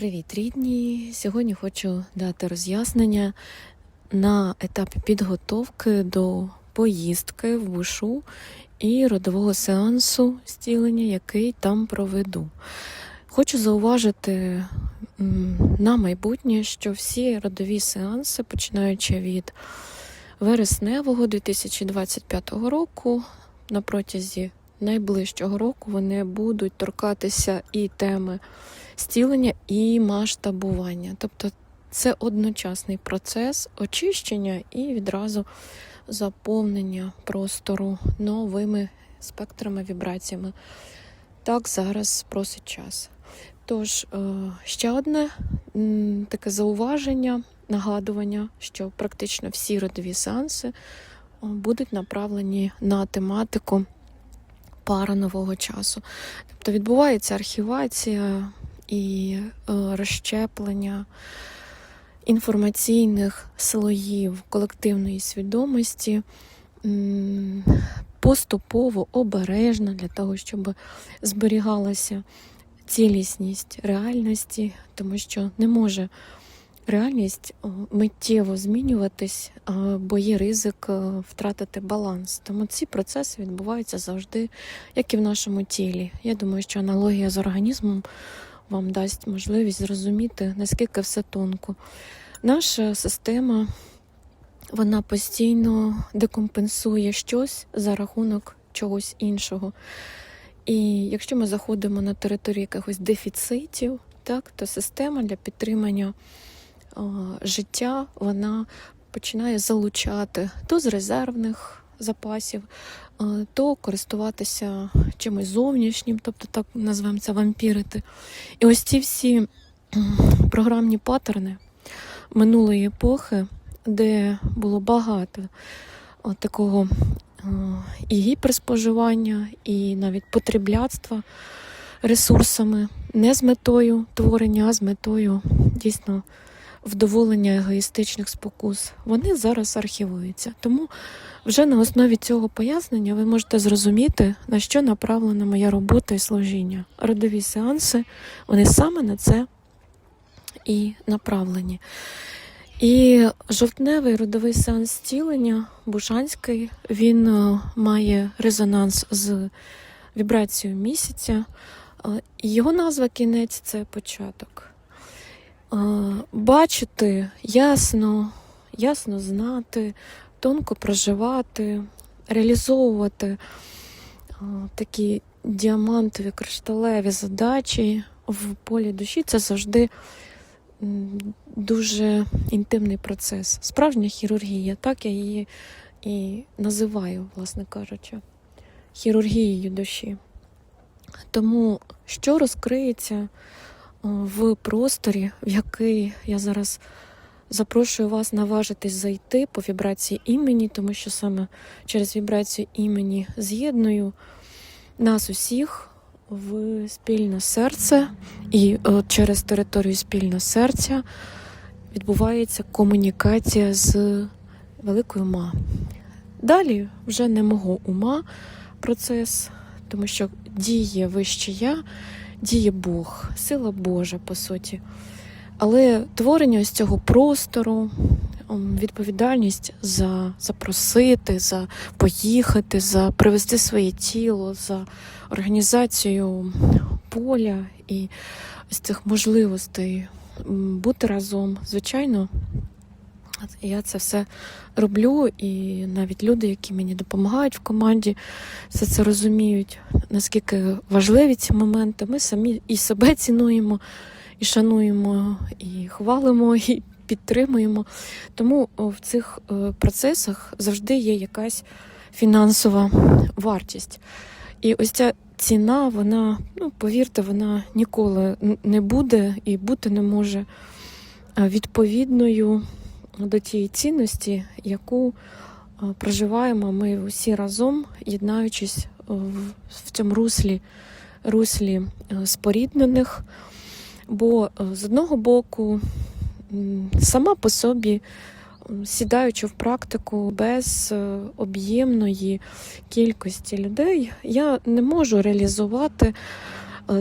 Привіт, рідні! Сьогодні хочу дати роз'яснення на етапі підготовки до поїздки в бушу і родового сеансу зцілення, який там проведу. Хочу зауважити на майбутнє, що всі родові сеанси, починаючи від вересневого 2025 року, на протязі найближчого року вони будуть торкатися і теми зцілення і масштабування. Тобто це одночасний процес очищення і відразу заповнення простору новими спектрами, вібраціями. Так зараз просить час. Тож, е, ще одне таке зауваження, нагадування, що практично всі родові сеанси е, будуть направлені на тематику пара нового часу. Тобто відбувається архівація і е, розщеплення інформаційних слоїв колективної свідомості поступово обережно для того, щоб зберігалася цілісність реальності, тому що не може реальність миттєво змінюватись, бо є ризик е, втратити баланс. Тому ці процеси відбуваються завжди, як і в нашому тілі. Я думаю, що аналогія з організмом вам дасть можливість зрозуміти, наскільки все тонко. Наша система вона постійно декомпенсує щось за рахунок чогось іншого. І якщо ми заходимо на територію якихось дефіцитів, так, то система для підтримання а, життя вона починає залучати то з резервних запасів, то користуватися чимось зовнішнім, тобто так назвемо це вампірити. І ось ці всі програмні паттерни минулої епохи, де було багато такого е, і гіперспоживання, і навіть потребляцтва ресурсами, не з метою творення, а з метою дійсно вдоволення егоїстичних спокус. Вони зараз архівуються. Тому вже на основі цього пояснення ви можете зрозуміти, на що направлена моя робота і служіння. Родові сеанси, вони саме на це і направлені. І жовтневий родовий сеанс зцілення Бушанський, він е, має резонанс з вібрацією місяця. Е, Його назва кінець це початок. Бачити ясно, ясно знати, тонко проживати, реалізовувати такі діамантові кришталеві задачі в полі душі це завжди дуже інтимний процес. Справжня хірургія, так я її і називаю, власне кажучи, хірургією душі. Тому що розкриється в просторі, в який я зараз запрошую вас наважитись зайти по вібрації імені, тому що саме через вібрацію імені з'єдную нас усіх в спільне серце, і е, через територію спільного серця відбувається комунікація з великою ма. Далі вже не мого ума процес, тому що діє вище я, діє Бог, сила Божа, по суті. Але творення ось цього простору, відповідальність за запросити, за поїхати, за привести своє тіло, за організацію поля і ось цих можливостей бути разом. Звичайно, я це все роблю, і навіть люди, які мені допомагають в команді, все це розуміють, наскільки важливі ці моменти. Ми самі і себе цінуємо, і шануємо, і хвалимо, і підтримуємо. Тому в цих е, процесах завжди є якась фінансова вартість. І ось ця ціна, вона, ну повірте, вона ніколи не буде і бути не може е, відповідною до тієї цінності, яку проживаємо ми усі разом, єднаючись е, в- цьому руслі, руслі е, споріднених. Бо е, з одного боку, сама по собі, сідаючи в практику без об'ємної кількості людей, я не можу реалізувати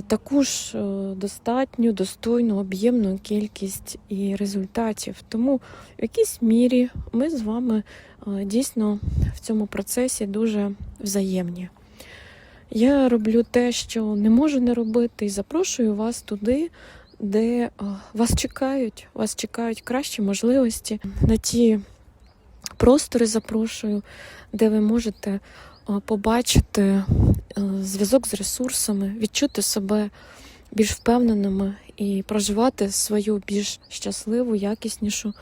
таку ж е, достатню, достойну, об'ємну кількість і результатів. Тому в якійсь мірі ми з вами е, дійсно в цьому процесі дуже взаємні. Я роблю те, що не можу не робити, і запрошую вас туди, де е, вас чекають, вас чекають кращі можливості на ті простори запрошую, де ви можете е, побачити е, зв'язок з ресурсами, відчути себе більш впевненими і проживати свою більш щасливу, якіснішу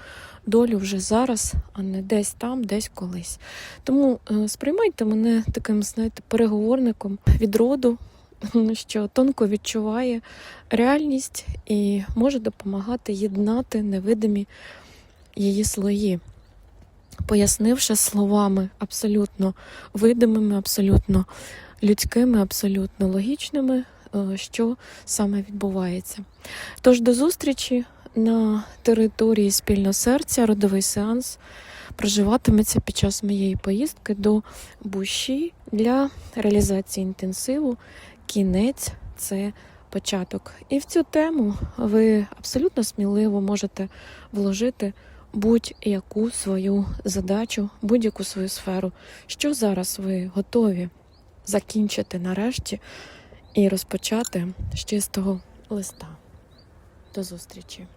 долю вже зараз, а не десь там, десь колись. Тому е, сприймайте мене таким, знаєте, переговорником від роду, що тонко відчуває реальність і може допомагати єднати невидимі її слої пояснивши словами абсолютно видимими, абсолютно людськими, абсолютно логічними, е, що саме відбувається. Тож до зустрічі на території спільного серця, родовий сеанс проживатиметься під час моєї поїздки до Буші для реалізації інтенсиву. Кінець це початок. І в цю тему ви абсолютно сміливо можете вложити будь-яку свою задачу, будь-яку свою сферу, що зараз ви готові закінчити нарешті і розпочати з чистого листа. До зустрічі!